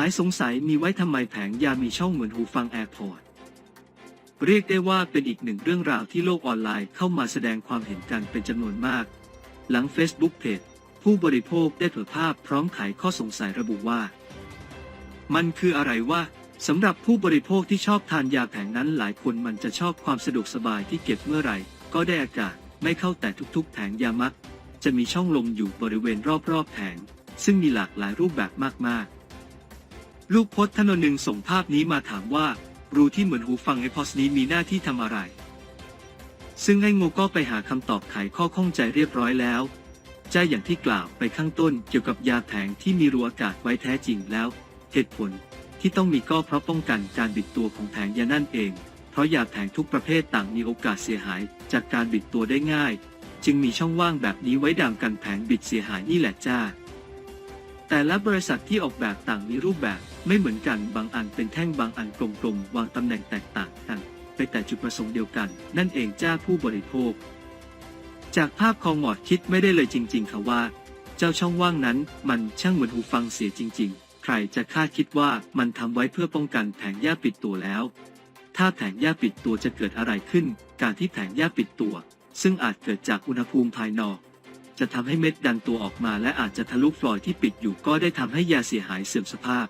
ายสงสัยมีไว้ทำไมแผงยามีช่องเหมือนหูฟังแอร์พอร์ตเรียกได้ว่าเป็นอีกหนึ่งเรื่องราวที่โลกออนไลน์เข้ามาแสดงความเห็นกันเป็นจำนวนมาก หลัง Facebook เพจผู้บริโภคได้เผยภาพพร้อมไขข้อสงสัยระบุว่า มันคืออะไรว่าสำหรับผู้บริโภคที่ชอบทานยาแผงนั้นหลายคนมันจะชอบความสะดวกสบายที่เก็บเมื่อไหร่ ก็ได้อากาศไม่เข้าแต่ทุกๆ แผงยามัก จะมีช่องลมอยู่บริเวณรอบๆแผงซึ่งมีหลากหลายรูปแบบมากๆ ลูกพจน์ถนนหนึ่งส่งภาพนี้มาถามว่า รูที่เหมือนหูฟังไอพอสนี้มีหน้าที่ทำอะไร ซึ่งไอ้งูก็ไปหาคำตอบไขข้อข้องใจเรียบร้อยแล้วใจอย่างที่กล่าวไปข้างต้นเกี่ยวกับยาแผงที่มีรูอากาศไว้แท้จริงแล้ว เหตุผลที่ต้องมีก็เพราะป้องกันการบิดตัวของแผงยานั่นเอง เพราะยาแผงทุกประเภทต่างมีโอกาสเสียหายจากการบิดตัวได้ง่าย จึงมีช่องว่างแบบนี้ไว้ดามกันแผงบิดเสียหายนี่แหละจ้า แต่ละบริษัทที่ออกแบบต่างมีรูปแบบไม่เหมือนกันบางอันเป็นแท่งบางอันกลมๆวางตำแหน่งแตกต่างกันไปแต่จุดประสงค์เดียวกัน นั่นเองจ้าผู้บริโภค จากภาพคองหมอดคิดไม่ได้เลยจริง ๆ ค่ะว่า เจ้าช่องว่างนั้นมันช่างเหมือนหูฟังเสียจริง ๆ ใครจะคาดคิดว่ามันทำไว้เพื่อป้องกันแผงหญ้าปิดตัวแล้ว ถ้าแผงหญ้าปิดตัวจะเกิดอะไรขึ้น การที่แผงหญ้าปิดตัว ซึ่งอาจเกิดจากอุณหภูมิภายนอก จะทำให้เม็ดดันตัวออกมาและอาจจะทะลุฟลอยที่ปิดอยู่ก็ได้ทำให้ยาเสียหายเสื่อมสภาพ